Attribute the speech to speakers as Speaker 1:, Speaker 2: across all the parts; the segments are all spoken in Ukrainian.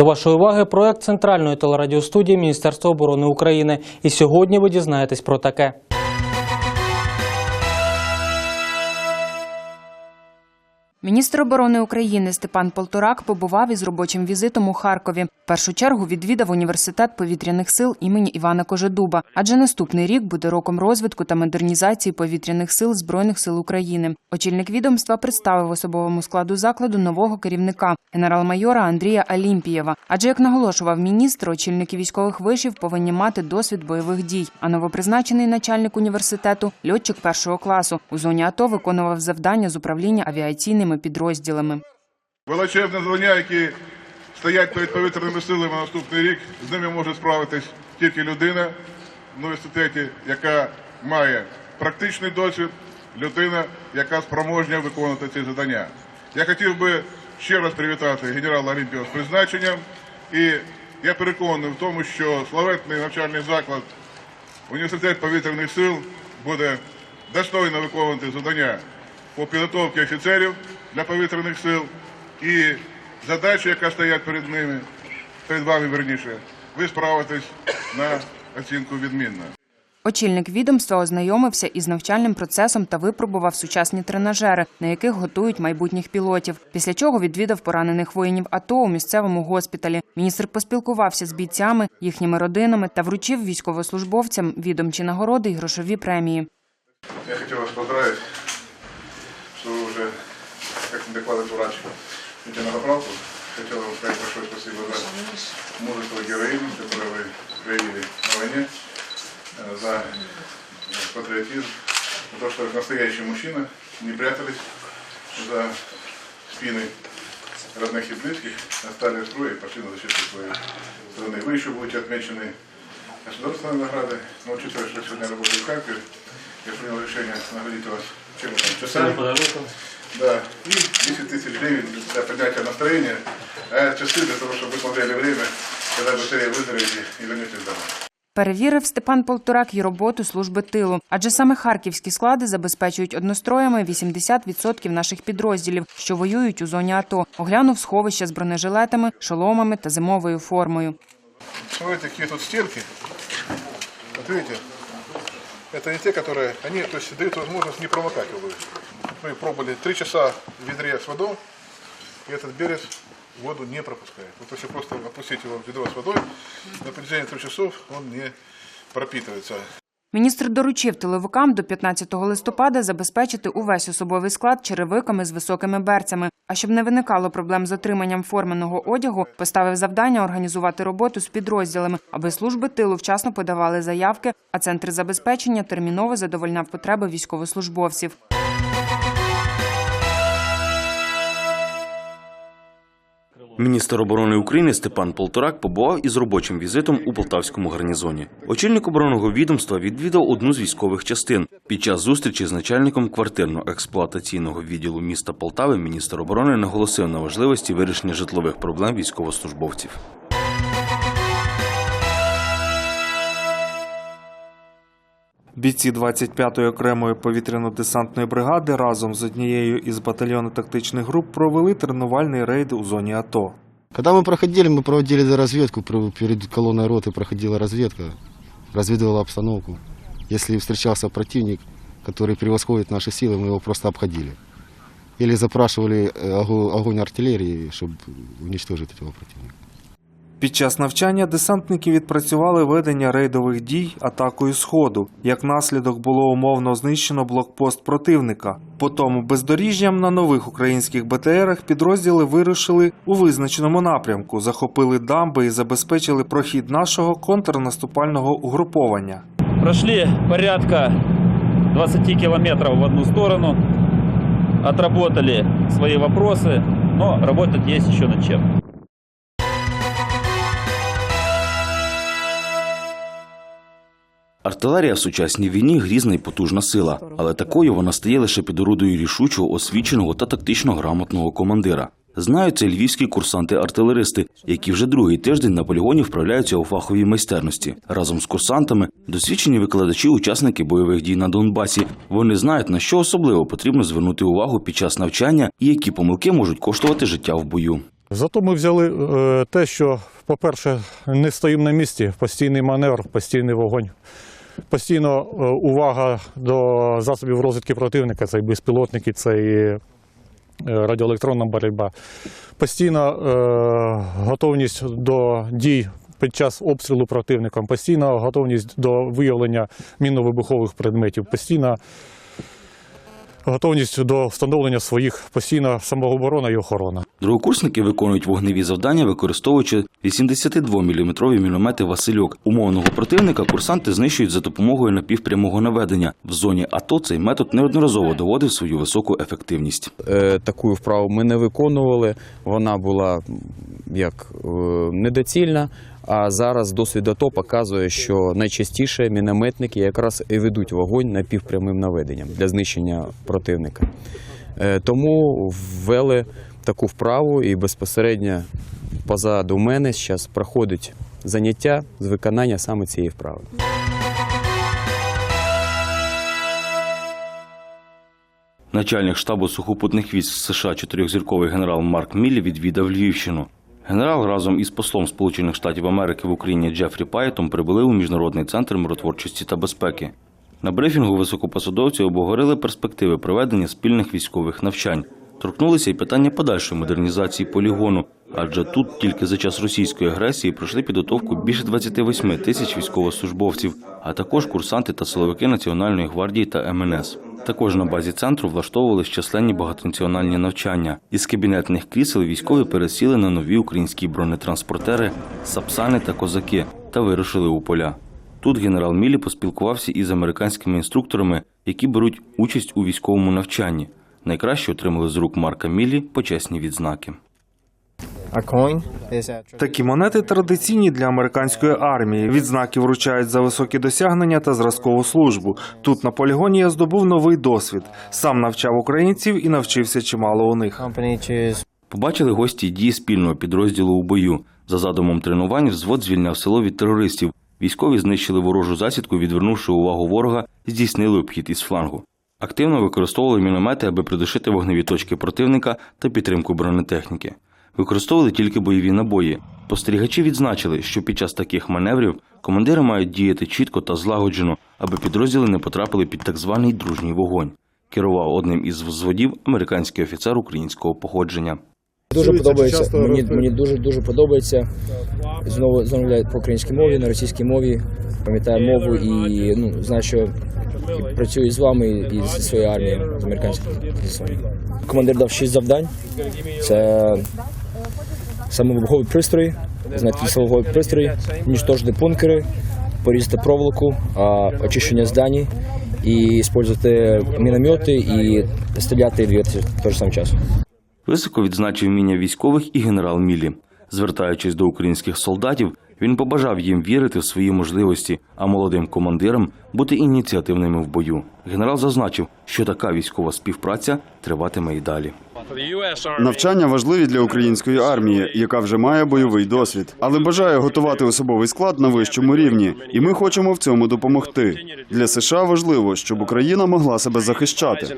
Speaker 1: До вашої уваги проект центральної телерадіостудії Міністерства оборони України. І сьогодні ви дізнаєтесь про таке.
Speaker 2: Міністр оборони України Степан Полторак побував із робочим візитом у Харкові. Першу чергу відвідав університет повітряних сил імені Івана Кожедуба, адже наступний рік буде роком розвитку та модернізації повітряних сил збройних сил України. Очільник відомства представив особовому складу закладу нового керівника генерал-майора Андрія Алімпієва. Адже як наголошував міністр, очільники військових вишів повинні мати досвід бойових дій. А новопризначений начальник університету льотчик першого класу у зоні АТО виконував завдання з управління авіаційними підрозділами.
Speaker 3: Величезне звання, які стоять перед повітряними силами на наступний рік, з ними може справитись тільки людина в університеті, яка має практичний досвід, людина, яка спроможня виконувати ці завдання. Я хотів би ще раз привітати генерала Олімпіо з призначенням, і я переконаний в тому, що славетний навчальний заклад Університет повітряних сил буде достойно виконувати завдання по підготовці офіцерів для повітряних сил і задачу, яка стоять перед ними, перед вами верніше, ви справитесь на оцінку відмінно.
Speaker 2: Очільник відомства ознайомився із навчальним процесом та випробував сучасні тренажери, на яких готують майбутніх пілотів. Після чого відвідав поранених воїнів АТО у місцевому госпіталі. Міністр поспілкувався з бійцями, їхніми родинами та вручив військовослужбовцям відомчі нагороди і грошові премії.
Speaker 3: Я хотел вас уже, как мне докладывает врач, идете на поправку. Хотел вам сказать большое спасибо за мужество и героизм, который вы проявили на войне, э, за э, патриотизм, за то, что как настоящий мужчина не прятались за спиной родных и близких, остали в строе и пошли на защиту своей страны. Вы еще будете отмечены государственной наградой, но учитывая, что сегодня я работаю в Харькове, я принял решение наградить вас чем там, часами. Да, и 10 тысяч гривен для поднятия настроения, а часы для того, чтобы вы смотрели время, когда быстрее выздоровеете и вернетесь домой.
Speaker 2: Перевірив Степан Полторак і роботу служби тилу, адже саме харківські склади забезпечують одностроями 80% наших підрозділів, що воюють у зоні АТО. Оглянув сховища з бронежилетами, шоломами та зимовою формою.
Speaker 3: Смотрите, какие тут стенки. Вот видите, это не те, которые, они то есть, дают возможность не промокать обувь. Мы пробовали три часа в ведре с водой, и этот берез воду не пропускает. Вот если просто опустить его в ведро с водой, на протяжении трех часов он не пропитывается.
Speaker 2: Міністр доручив тиловикам до 15 листопада забезпечити увесь особовий склад черевиками з високими берцями. А щоб не виникало проблем з отриманням форменого одягу, поставив завдання організувати роботу з підрозділами, аби служби тилу вчасно подавали заявки, а центр забезпечення терміново задовольняв потреби військовослужбовців.
Speaker 4: Міністр оборони України Степан Полторак побував із робочим візитом у полтавському гарнізоні. Очільник оборонного відомства відвідав одну з військових частин. Під час зустрічі з начальником квартирно-експлуатаційного відділу міста Полтави міністр оборони наголосив на важливості вирішення житлових проблем військовослужбовців.
Speaker 5: Бійці 25-ї окремої повітряно-десантної бригади разом з однією із батальйону тактичних груп провели тренувальний рейд у зоні АТО.
Speaker 6: Когда мы проходили, мы проводили разведку, пр- перед колонной роты проходила разведка, разведывала обстановку. Если встречался противник, который превосходит наши силы, мы его просто обходили. Или запрашивали э, огу- огонь артиллерии, чтобы уничтожить этого противника.
Speaker 5: Під час навчання десантники відпрацювали ведення рейдових дій атакою Сходу. Як наслідок було умовно знищено блокпост противника. Потім бездоріжжям на нових українських БТРах підрозділи вирушили у визначеному напрямку, захопили дамби і забезпечили прохід нашого контрнаступального угруповання.
Speaker 7: Прошли порядка 20 километров в одну сторону, отработали свои вопросы, но работать есть еще над чем.
Speaker 4: Артилерія в сучасній війні грізна і потужна сила, але такою вона стає лише під орудою рішучого, освіченого та тактично грамотного командира. Знають це львівські курсанти-артилеристи, які вже другий тиждень на полігоні вправляються у фаховій майстерності. Разом з курсантами досвідчені викладачі, учасники бойових дій на Донбасі. Вони знають, на що особливо потрібно звернути увагу під час навчання і які помилки можуть коштувати життя в бою.
Speaker 8: Зато ми взяли е, те, що, по-перше, не стоїмо на місці, постійний маневр, постійний вогонь. Постійно е, увага до засобів розвідки противника, це і безпілотники, це і е, радіоелектронна боротьба. Постійна е, готовність до дій під час обстрілу противником, постійна готовність до виявлення мінно-вибухових предметів, постійна готовність до встановлення своїх, постійна самооборона і охорона.
Speaker 4: Другокурсники виконують вогневі завдання, використовуючи 82-мм міномети Васильок. Умовного противника курсанти знищують за допомогою напівпрямого наведення. В зоні АТО цей метод неодноразово доводив свою високу ефективність.
Speaker 9: Е, таку вправу ми не виконували. Вона була як е, недоцільна. А зараз досвід АТО показує, що найчастіше мінометники якраз і ведуть вогонь напівпрямим наведенням для знищення противника. Е, Тому ввели таку вправу і безпосередньо позаду мене зараз проходить заняття з виконання саме цієї вправи.
Speaker 4: Начальник штабу сухопутних військ США чотирьохзірковий генерал Марк Міллі відвідав Львівщину. Генерал разом із послом Сполучених Штатів Америки в Україні Джефрі Пайтом прибули у міжнародний центр миротворчості та безпеки. На брифінгу високопосадовці обговорили перспективи проведення спільних військових навчань. Торкнулися й питання подальшої модернізації полігону, адже тут тільки за час російської агресії пройшли підготовку більше 28 тисяч військовослужбовців, а також курсанти та силовики Національної гвардії та МНС. Також на базі центру влаштовували численні багатонаціональні навчання. Із кабінетних крісел військові пересіли на нові українські бронетранспортери, сапсани та козаки та вирушили у поля. Тут генерал Мілі поспілкувався із американськими інструкторами, які беруть участь у військовому навчанні. Найкраще отримали з рук Марка Мілі почесні відзнаки.
Speaker 5: Такі монети традиційні для американської армії. Відзнаки вручають за високі досягнення та зразкову службу. Тут на полігоні я здобув новий досвід. Сам навчав українців і навчився чимало у них.
Speaker 4: Побачили гості дії спільного підрозділу у бою. За задумом тренувань взвод звільняв село від терористів. Військові знищили ворожу засідку, відвернувши увагу ворога, здійснили обхід із флангу. Активно використовували міномети, аби придушити вогневі точки противника та підтримку бронетехніки. Використовували тільки бойові набої. Постерігачі відзначили, що під час таких маневрів командири мають діяти чітко та злагоджено, аби підрозділи не потрапили під так званий дружній вогонь. Керував одним із взводів американський офіцер українського походження.
Speaker 10: Дуже подобається. Мені, мені дуже дуже подобається. Знову замовляю по українській мові, на російській мові. Пам'ятаю мову і ну знаю, що працюю з вами і зі своєю армією, з американською. Командир дав шість завдань. Це самовибуховий пристрій, знайти силовий пристрій, ніштожити бункери, порізати проволоку, очищення здані і використовувати міномети і стріляти в той же самий час.
Speaker 4: Високо відзначив вміння військових і генерал Мілі. Звертаючись до українських солдатів, він побажав їм вірити в свої можливості, а молодим командирам бути ініціативними в бою. Генерал зазначив, що така військова співпраця триватиме і далі.
Speaker 11: Навчання важливі для української армії, яка вже має бойовий досвід, але бажає готувати особовий склад на вищому рівні, і ми хочемо в цьому допомогти. Для США важливо, щоб Україна могла себе захищати.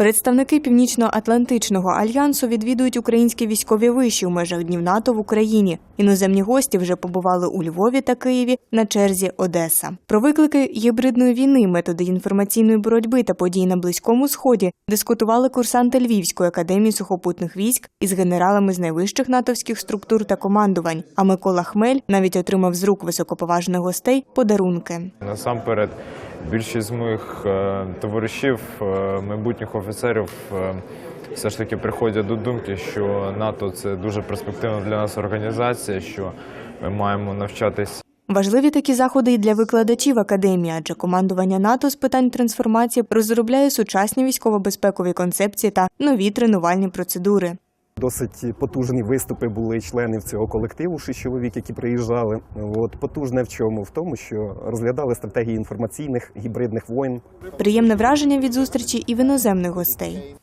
Speaker 12: Представники Північно-Атлантичного альянсу відвідують українські військові виші у межах днів НАТО в Україні. Іноземні гості вже побували у Львові та Києві на черзі Одеса. Про виклики гібридної війни, методи інформаційної боротьби та події на близькому сході дискутували курсанти Львівської академії сухопутних військ із генералами з найвищих натовських структур та командувань. А Микола Хмель навіть отримав з рук високоповажних гостей подарунки.
Speaker 13: Насамперед, більшість з моїх е, товаришів, е, майбутніх офіцерів, е, все ж таки приходять до думки, що НАТО це дуже перспективна для нас організація, що ми маємо навчатись
Speaker 12: Важливі такі заходи і для викладачів академії, адже командування НАТО з питань трансформації розробляє сучасні військово-безпекові концепції та нові тренувальні процедури.
Speaker 14: Досить потужні виступи були членів цього колективу, шість чоловік, які приїжджали. От потужне в чому? В тому, що розглядали стратегії інформаційних гібридних воєн.
Speaker 12: Приємне враження від зустрічі і в іноземних гостей.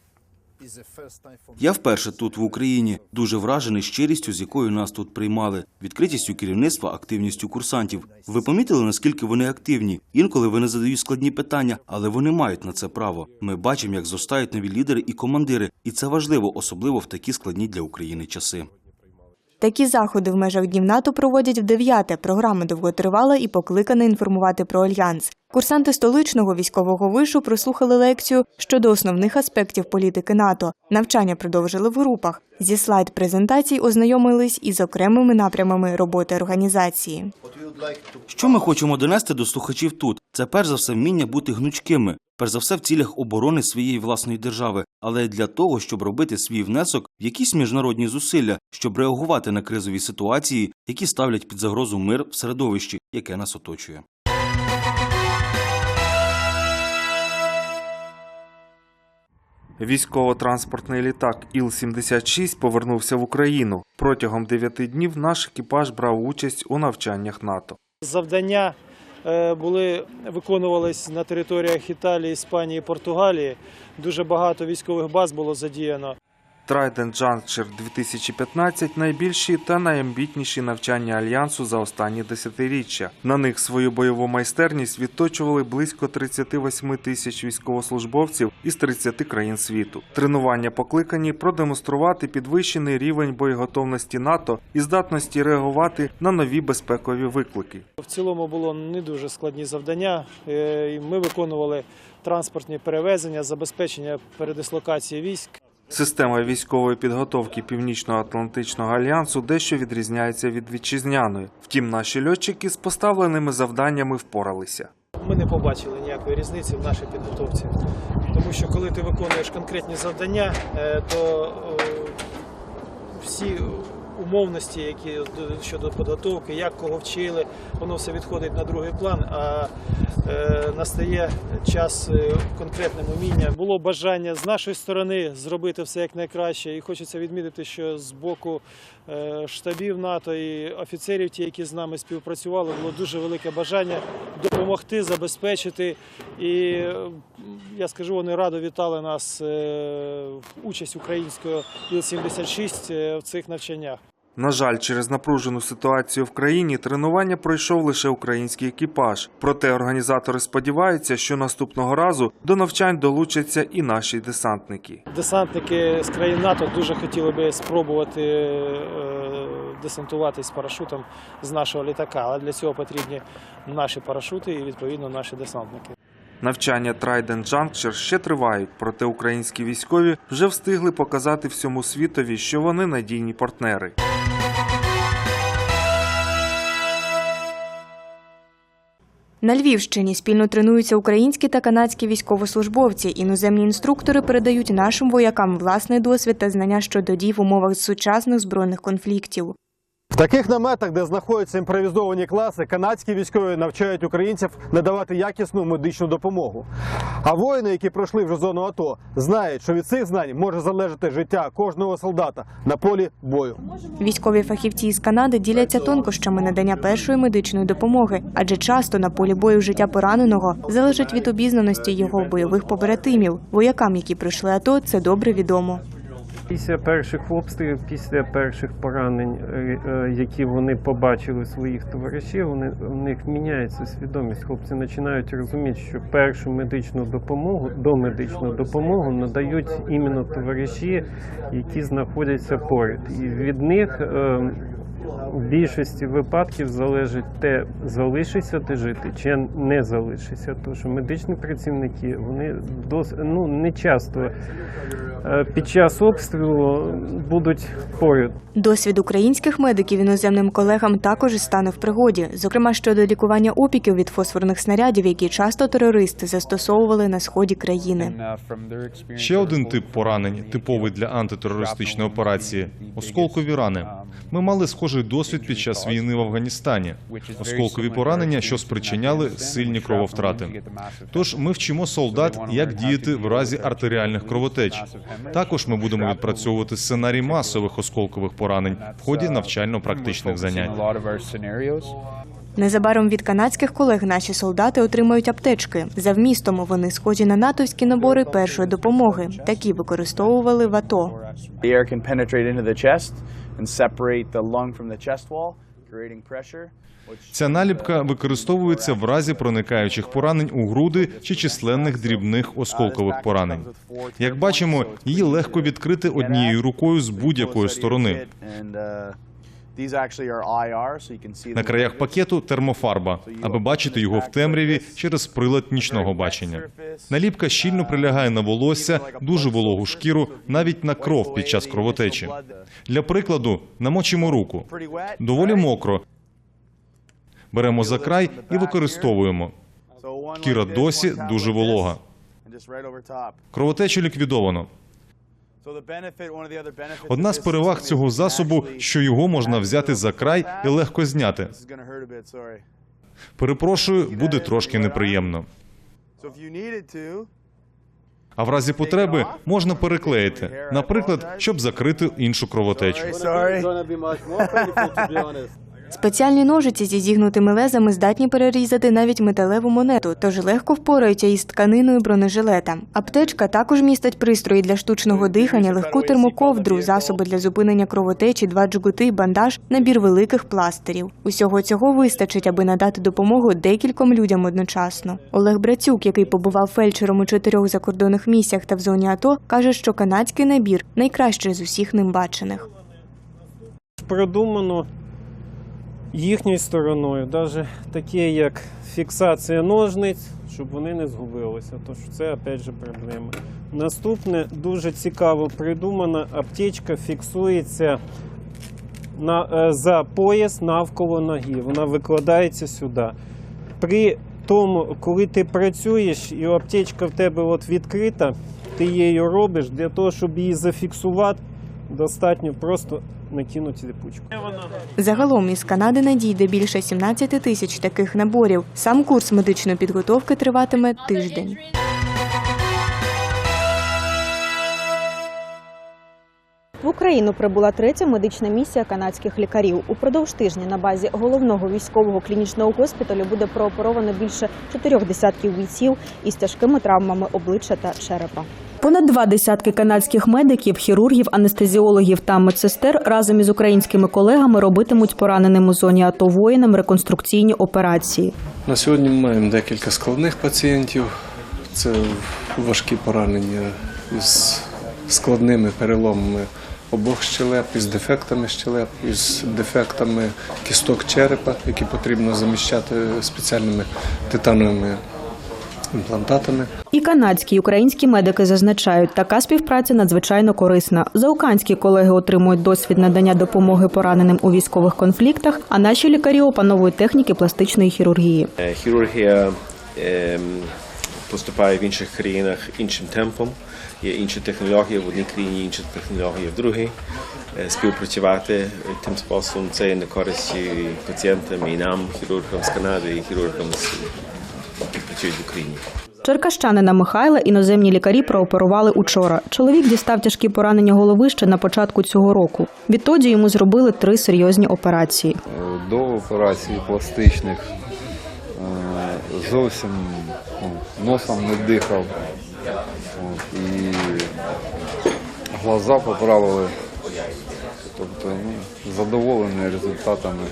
Speaker 4: Я вперше тут в Україні дуже вражений щирістю, з якою нас тут приймали, відкритістю керівництва, активністю курсантів. Ви помітили, наскільки вони активні? Інколи вони задають складні питання, але вони мають на це право. Ми бачимо, як зростають нові лідери і командири, і це важливо, особливо в такі складні для України часи.
Speaker 12: Такі заходи в межах Днів НАТО проводять в дев'яте. Програма довготривала і покликана інформувати про альянс. Курсанти столичного військового вишу прослухали лекцію щодо основних аспектів політики НАТО. Навчання продовжили в групах. Зі слайд презентацій ознайомились із окремими напрямами роботи організації.
Speaker 4: Що ми хочемо донести до слухачів тут? Це перш за все вміння бути гнучкими, перш за все в цілях оборони своєї власної держави, але й для того, щоб робити свій внесок в якісь міжнародні зусилля, щоб реагувати на кризові ситуації, які ставлять під загрозу мир в середовищі, яке нас оточує.
Speaker 5: Військово-транспортний літак Іл-76 повернувся в Україну. Протягом дев'яти днів наш екіпаж брав участь у навчаннях НАТО.
Speaker 15: Завдання були виконувались на територіях Італії, Іспанії, Португалії. Дуже багато військових баз було задіяно.
Speaker 5: Trident Juncture 2015 – найбільші та найамбітніші навчання альянсу за останні десятиріччя. На них свою бойову майстерність відточували близько 38 тисяч військовослужбовців із 30 країн світу. Тренування покликані продемонструвати підвищений рівень боєготовності НАТО і здатності реагувати на нові безпекові виклики.
Speaker 15: В цілому було не дуже складні завдання. Е, Ми виконували транспортні перевезення, забезпечення передислокації військ.
Speaker 5: Система військової підготовки Північно-Атлантичного альянсу дещо відрізняється від вітчизняної. Втім, наші льотчики з поставленими завданнями впоралися.
Speaker 15: Ми не побачили ніякої різниці в нашій підготовці, тому що коли ти виконуєш конкретні завдання, е, то е, всі умовності, які щодо підготовки, як кого вчили, воно все відходить на другий план. А е, настає час е, конкретним умінням. Було бажання з нашої сторони зробити все як найкраще, і хочеться відмітити, що з боку е, штабів НАТО і офіцерів, ті, які з нами співпрацювали, було дуже велике бажання допомогти, забезпечити. І я скажу, вони радо вітали нас в участь українського Іл-76 е, в цих навчаннях.
Speaker 5: На жаль, через напружену ситуацію в країні тренування пройшов лише український екіпаж. Проте організатори сподіваються, що наступного разу до навчань долучаться і наші десантники.
Speaker 15: Десантники з країн НАТО дуже хотіли би спробувати е, десантуватись парашутом з нашого літака, але для цього потрібні наші парашути і відповідно наші десантники.
Speaker 5: Навчання Trident Juncture ще тривають, проте українські військові вже встигли показати всьому світові, що вони надійні партнери.
Speaker 12: На Львівщині спільно тренуються українські та канадські військовослужбовці. Іноземні інструктори передають нашим воякам власний досвід та знання щодо дій в умовах сучасних збройних конфліктів.
Speaker 16: Таких наметах, де знаходяться імпровізовані класи, канадські військові навчають українців надавати якісну медичну допомогу. А воїни, які пройшли вже зону АТО, знають, що від цих знань може залежати життя кожного солдата на полі бою.
Speaker 12: Військові фахівці із Канади діляться тонкощами надання першої медичної допомоги, адже часто на полі бою життя пораненого залежить від обізнаності його бойових побратимів. Воякам, які пройшли АТО, це добре відомо.
Speaker 17: Після перших обстрілів, після перших поранень, е, е, які вони побачили своїх товаришів, вони в них міняється свідомість. Хлопці починають розуміти, що першу медичну допомогу, домедичну допомогу надають іменно товариші, які знаходяться поряд, і від них. У більшості випадків залежить те, залишишся ти жити чи не залишишся. Тому що медичні працівники вони дос, ну, не часто е, під час обстрілу будуть поряд.
Speaker 12: Досвід українських медиків іноземним колегам також стане в пригоді, зокрема щодо лікування опіків від фосфорних снарядів, які часто терористи застосовували на сході країни.
Speaker 18: Ще один тип поранень, типовий для антитерористичної операції осколкові рани. Ми мали схожий досвід під час війни в Афганістані. Осколкові поранення, що спричиняли сильні крововтрати. Тож ми вчимо солдат, як діяти в разі артеріальних кровотеч. Також ми будемо відпрацьовувати сценарій масових осколкових поранень в ході навчально-практичних занять.
Speaker 12: Незабаром від канадських колег наші солдати отримають аптечки. За вмістом вони схожі на натовські набори першої допомоги. Такі використовували в АТО.
Speaker 19: And separate the lung from the chest wall, creating pressure.
Speaker 18: Ця наліпка використовується в разі проникаючих поранень у груди чи численних дрібних осколкових поранень. Як бачимо, її легко відкрити однією рукою з будь-якої сторони. На краях пакету термофарба, аби бачити його в темряві через прилад нічного бачення. Наліпка щільно прилягає на волосся, дуже вологу шкіру, навіть на кров під час кровотечі. Для прикладу, намочимо руку. Доволі мокро. Беремо за край і використовуємо. Шкіра досі дуже волога. Кровотечу ліквідовано. Одна з переваг цього засобу, що його можна взяти за край і легко зняти. Перепрошую, буде трошки неприємно. А в разі потреби можна переклеїти, наприклад, щоб закрити іншу кровотечу.
Speaker 12: Спеціальні ножиці зі зігнутими лезами здатні перерізати навіть металеву монету, тож легко впораються із тканиною бронежилета. Аптечка також містить пристрої для штучного дихання, легку термоковдру, засоби для зупинення кровотечі, два джгути, бандаж, набір великих пластирів. Усього цього вистачить, аби надати допомогу декільком людям одночасно. Олег Брацюк, який побував фельдшером у чотирьох закордонних місіях та в зоні АТО, каже, що канадський набір найкращий з усіх ним бачених.
Speaker 17: продумано їхньою стороною, навіть таке як фіксація ножниць, щоб вони не згубилися. Тож це опять же проблема. Наступне дуже цікаво придумана аптечка фіксується на, е, за пояс навколо ноги. Вона викладається сюди. При тому, коли ти працюєш і аптечка в тебе от відкрита, ти її робиш для того, щоб її зафіксувати, достатньо просто накинути липучку.
Speaker 12: Загалом із Канади надійде більше 17 тисяч таких наборів. Сам курс медичної підготовки триватиме тиждень.
Speaker 20: В Україну прибула третя медична місія канадських лікарів. Упродовж тижня на базі головного військового клінічного госпіталю буде прооперовано більше чотирьох десятків бійців із тяжкими травмами обличчя та черепа.
Speaker 21: Понад два десятки канадських медиків, хірургів, анестезіологів та медсестер разом із українськими колегами робитимуть пораненим у зоні АТО воїнам реконструкційні операції.
Speaker 22: На сьогодні ми маємо декілька складних пацієнтів. Це важкі поранення із складними переломами обох щелеп, із дефектами щелеп, із дефектами кісток черепа, які потрібно заміщати спеціальними титановими імплантатами.
Speaker 21: І канадські і українські медики зазначають, така співпраця надзвичайно корисна. Заоканські колеги отримують досвід надання допомоги пораненим у військових конфліктах, а наші лікарі опановують техніки пластичної хірургії.
Speaker 23: Е, Хірургія ем, поступає в інших країнах іншим темпом. Є інші технології в одній країні, інші технології в другій. Е, Співпрацювати тим способом це є на користь і пацієнтам, і нам, хірургам з Канади, і хірургам, з- які працюють в Україні.
Speaker 21: Черкащанина Михайла іноземні лікарі прооперували учора. Чоловік дістав тяжкі поранення голови ще на початку цього року. Відтоді йому зробили три серйозні операції.
Speaker 24: до операцій пластичних е, зовсім ну, носом не дихав. І глаза поправили. Тобто ну, задоволений результатами.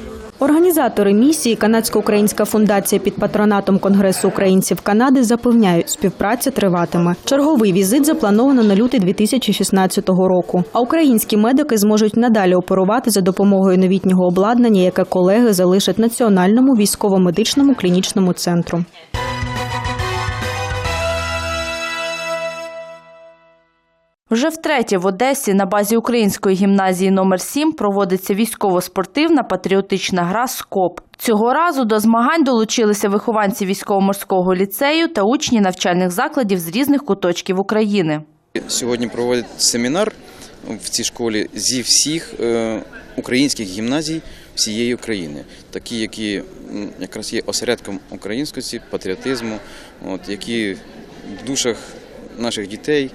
Speaker 21: Організатори місії Канадсько-українська фундація під патронатом Конгресу українців Канади запевняють, співпраця триватиме. Черговий візит заплановано на лютий 2016 року. А українські медики зможуть надалі оперувати за допомогою новітнього обладнання, яке колеги залишать Національному військово-медичному клінічному центру.
Speaker 25: Вже втретє в Одесі на базі Української гімназії номер 7 проводиться військово-спортивна патріотична гра «Скоп». Цього разу до змагань долучилися вихованці військово-морського ліцею та учні навчальних закладів з різних куточків України.
Speaker 26: Сьогодні проводять семінар в цій школі зі всіх е, українських гімназій всієї України, такі, які якраз є осередком українськості, патріотизму, от, які в душах наших дітей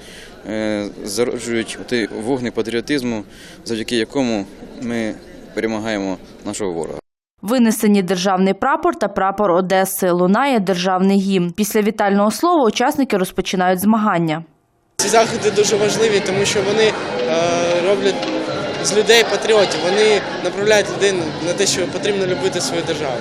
Speaker 26: зароджують той вогник патріотизму, завдяки якому ми перемагаємо нашого ворога.
Speaker 25: Винесені державний прапор та прапор Одеси. Лунає державний гімн. Після вітального слова учасники розпочинають змагання.
Speaker 27: Ці заходи дуже важливі, тому що вони е, роблять з людей патріотів. Вони направляють людей на те, що потрібно любити свою державу.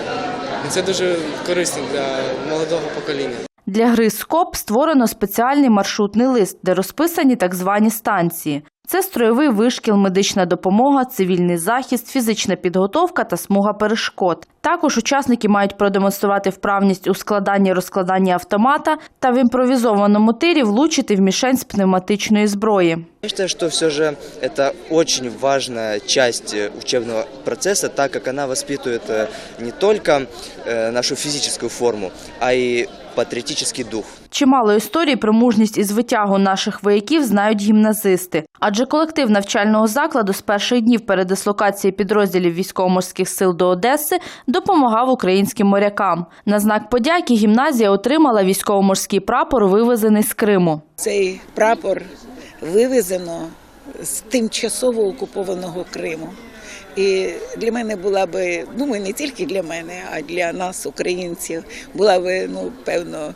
Speaker 27: І це дуже корисно для молодого покоління.
Speaker 25: Для гри СКОП створено спеціальний маршрутний лист, де розписані так звані станції. Це строєвий вишкіл, медична допомога, цивільний захист, фізична підготовка та смуга перешкод. Також учасники мають продемонструвати вправність у складанні і розкладанні автомата та в імпровізованому тирі влучити в мішень з пневматичної зброї.
Speaker 28: Я считаю, что все же это очень важная часть э, учебного процесса, так как она воспитывает э, не только э, нашу физическую форму, а и патриотический дух.
Speaker 25: Чимало історій про мужність і звитягу наших вояків знають гімназисти, адже колектив навчального закладу з перших днів передислокації підрозділів військово-морських сил до Одеси допомагав українським морякам. На знак подяки гімназія отримала військово-морський прапор, вивезений з Криму.
Speaker 29: Цей прапор вивезено з тимчасово окупованого Криму. І для мене була би, ну і не тільки для мене, а для нас, українців, була би, ну, певно,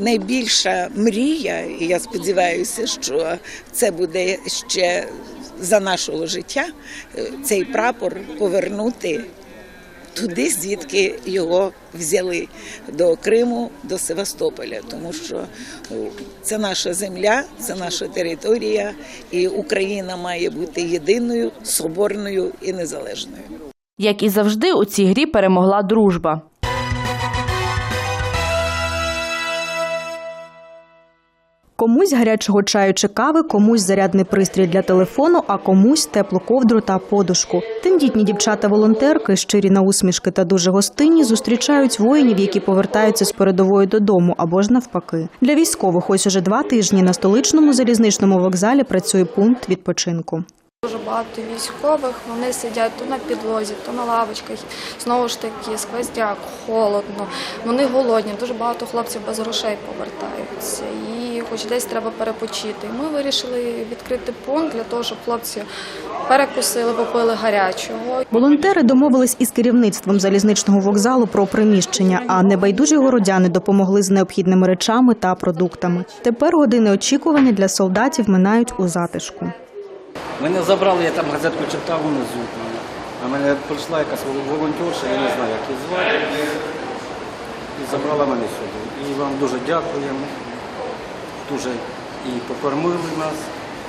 Speaker 29: найбільша мрія. І я сподіваюся, що це буде ще за нашого життя е, цей прапор повернути туди, звідки його взяли до Криму, до Севастополя, тому що це наша земля, це наша територія, і Україна має бути єдиною, соборною і незалежною.
Speaker 25: Як і завжди, у цій грі перемогла дружба.
Speaker 21: Комусь гарячого чаю чи кави, комусь зарядний пристрій для телефону, а комусь теплу ковдру та подушку. Тендітні дівчата-волонтерки, щирі на усмішки та дуже гостинні, зустрічають воїнів, які повертаються з передової додому або ж навпаки. Для військових ось уже два тижні на столичному залізничному вокзалі працює пункт відпочинку.
Speaker 30: Дуже багато військових, вони сидять то на підлозі, то на лавочках. Знову ж таки, сквоздяк, холодно. Вони голодні. Дуже багато хлопців без грошей повертаються. І хоч десь треба перепочити. Ми вирішили відкрити пункт для того, щоб хлопці перекусили, попили гарячого.
Speaker 21: Волонтери домовились із керівництвом залізничного вокзалу про приміщення, а небайдужі городяни допомогли з необхідними речами та продуктами. Тепер години очікування для солдатів минають у затишку.
Speaker 31: Мене забрали, я там газетку читав внизу. А мене прийшла якась волонтерша, я не знаю, як її звати. І забрала мене сюди. І вам дуже дякуємо. Дуже і покормили нас,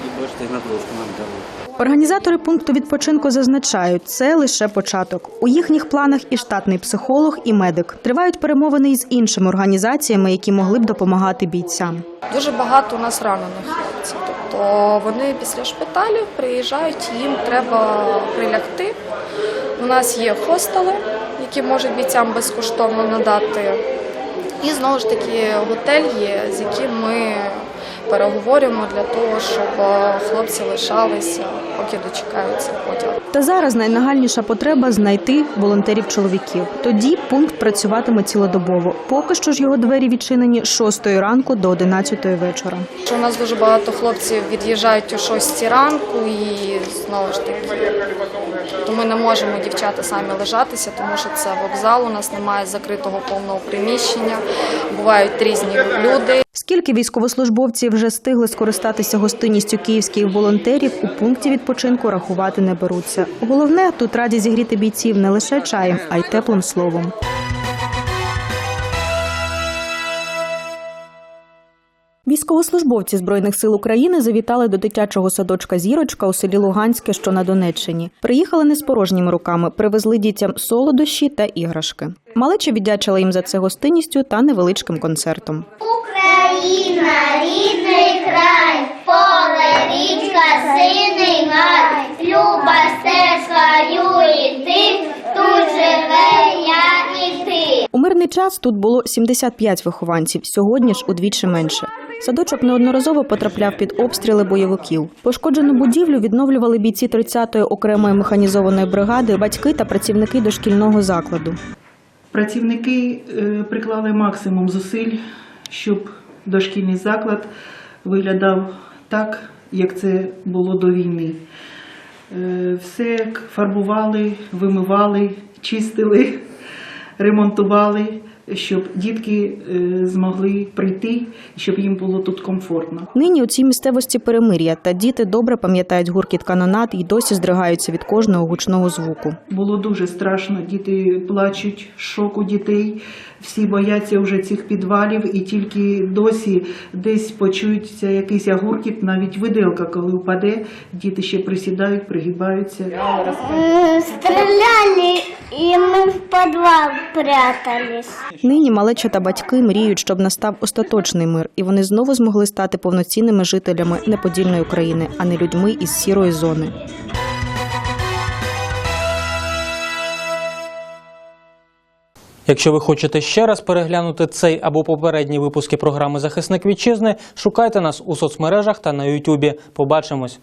Speaker 31: і бачите, на дошку нам дали.
Speaker 21: Організатори пункту відпочинку зазначають, це лише початок. У їхніх планах і штатний психолог, і медик тривають перемовини із іншими організаціями, які могли б допомагати бійцям.
Speaker 30: Дуже багато у нас ранених Тобто вони після шпиталів приїжджають, їм треба прилягти. У нас є хостели, які можуть бійцям безкоштовно надати. І знову ж таки готель є, з яким ми переговорюємо для того, щоб е, хлопці лишалися, поки дочекаються потягу.
Speaker 21: Та зараз найнагальніша потреба знайти волонтерів-чоловіків. Тоді пункт працюватиме цілодобово. Поки що ж його двері відчинені з 6 ранку до 11 вечора.
Speaker 30: У нас дуже багато хлопців від'їжджають о 6 ранку і знову ж таки, то ми не можемо дівчата самі лежатися, тому що це вокзал. У нас немає закритого повного приміщення. Бувають різні люди.
Speaker 21: Скільки військовослужбовців вже стигли скористатися гостинністю київських волонтерів, у пункті відпочинку рахувати не беруться. Головне тут раді зігріти бійців не лише чаєм, а й теплим словом. Військовослужбовці Збройних сил України завітали до дитячого садочка Зірочка у селі Луганське, що на Донеччині. Приїхали не з порожніми руками, привезли дітям солодощі та іграшки. Малеча віддячила їм за це гостинністю та невеличким концертом.
Speaker 32: Україна, рідний край, поле, річка, синий гай, люба стежка, і ти, тут живе я і ти.
Speaker 21: У мирний час тут було 75 вихованців, сьогодні ж удвічі менше. Садочок неодноразово потрапляв під обстріли бойовиків. Пошкоджену будівлю відновлювали бійці 30-ї окремої механізованої бригади, батьки та працівники дошкільного закладу.
Speaker 33: Працівники е, приклали максимум зусиль, щоб дошкільний заклад виглядав так, як це було до війни. Е, Все фарбували, вимивали, чистили, ремонтували, щоб дітки е, змогли прийти, щоб їм було тут комфортно.
Speaker 21: Нині у цій місцевості перемир'я, та діти добре пам'ятають гуркіт канонат і досі здригаються від кожного гучного звуку.
Speaker 33: Було дуже страшно. Діти плачуть, шок у дітей. Всі бояться вже цих підвалів, і тільки досі десь почується якийсь гуркіт, навіть виделка, коли впаде, діти ще присідають, пригибаються.
Speaker 32: Стреляли, и мы в подвал прятались.
Speaker 21: Нині малеча та батьки мріють, щоб настав остаточний мир, і вони знову змогли стати повноцінними жителями неподільної України, а не людьми із сірої зони.
Speaker 34: Якщо ви хочете ще раз переглянути цей або попередні випуски програми Захисник вітчизни, шукайте нас у соцмережах та на Ютубі. Побачимось.